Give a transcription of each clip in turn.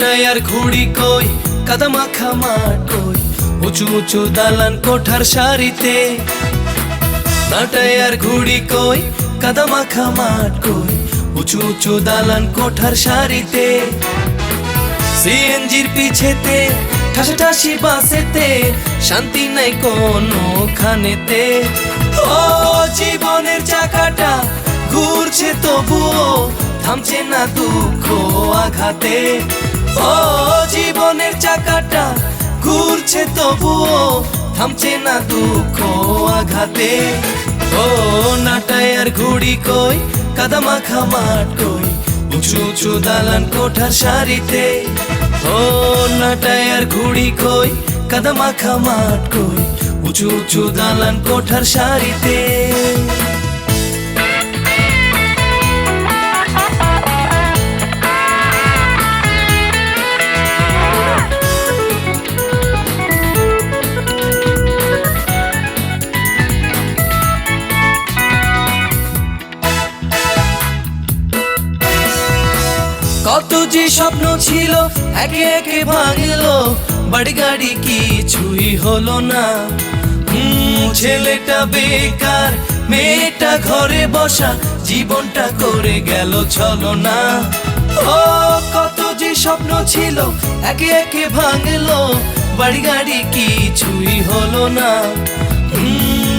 Tyre ঘুড়ি কই কাদা খামার কই উঁচু উঁচু দালান কোঠার সারিতে টায়ার ঘুড়ি কই কাদা খামার কই উঁচু উঁচু দালান কোঠার সারিতে সিএনজির পিছেতে ঠাসা ঠাসি বাসেতে শান্তি নাই কোনো খানেতে ও জীবনের চাকাটা ঘুরছে তবুও থামছে না দুঃখ আঘাতে ও জীবনের চাকাটা ঘুরছে তবুও থামছে না দুঃখ আঘাতে। ও না টায়ার ঘুড়ি কই কাদা মাখা মাঠ কই, উঁচু উঁচু দালান কোঠার সারিতে। ও না টায়ার ঘুড়ি কই কাদা মাখা মাঠ কই, উঁচু উঁচু দালান কোঠার সারিতে। কত যে স্বপ্ন ছিল, একে একে ভাঙলো। বাড়ি গাড়ি কিছুই হলো না। ছেলেটা বেকার, মেয়েটা ঘরে বসা, জীবনটা করে গেল চলো না ও, কত যে স্বপ্ন ছিল, একে একে ভাঙলো। বাড়ি গাড়ি কিছুই হলো না।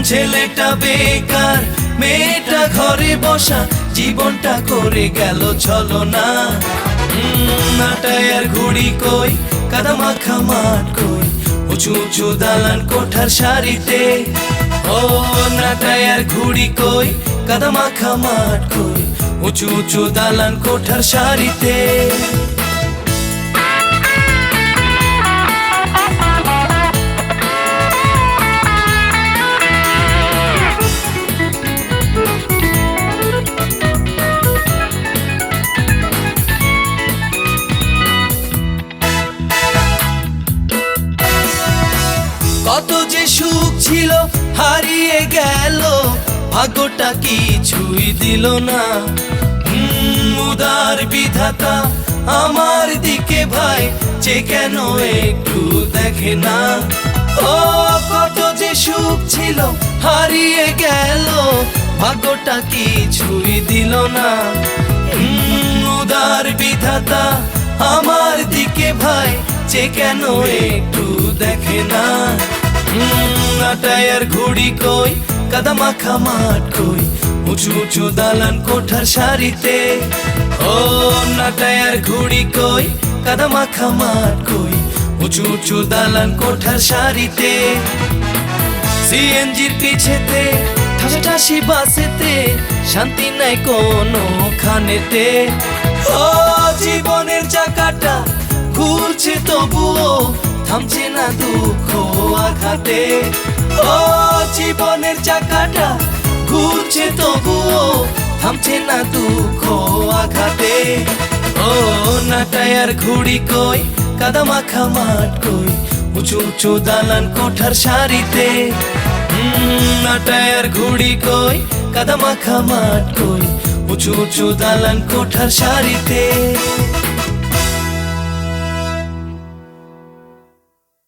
ছেলেটা বেকার, মেয়েটা ঘরে বসা জীবনটা করে গেল চলো না হুম, না টায়ার ঘুড়ি কই কাদা মাখা মাঠ কই উঁচু উঁচু দালান কোঠার সারিতে। ও নাটায়ার ঘুড়ি কই কাদা মাখা মাঠ কই উঁচু উঁচু দালান কোঠার সারিতে। ছিল, হারিয়ে গেল। ভাগ্যটা কিছুই দিল না। উদার বিধাতা আমার দিকে ভাই, যে কেন একটু দেখে না। ও, কত যে সুখ ছিল, হারিয়ে গেল। ভাগ্যটা কিছুই দিল না। উদার বিধাতা আমার দিকে ভাই, যে কেন একটু দেখে না। টায়ার ঘুড়ি কই কাদা মাখা মাঠ কই উঁচু উঁচু দালান কোঠার সারিতে ও টায়ার ঘুড়ি কই কাদা মাখা মাঠ কই উঁচু উঁচু দালান কোঠার সারিতে সিএনজির পিছেতে, ঠাসা ঠাসি বাসেতে, শান্তি নাই কোনো খানেতে। ও জীবনের চাকাটা ঘুরছে তবুও থামছে না দুঃখ আঘাতে। ও, জীবনের চাকাটা ঘুরছে তবুও থামছে না দুঃখ আঘাতে। ও না টায়ার ঘুড়ি কই কাদা মাখা মাঠ কই, উঁচু উঁচু দালান কোঠার সারিতে। না টায়ার ঘুড়ি কই কাদা মাখা মাঠ কই, উঁচু উঁচু দালান কোঠার সারিতে।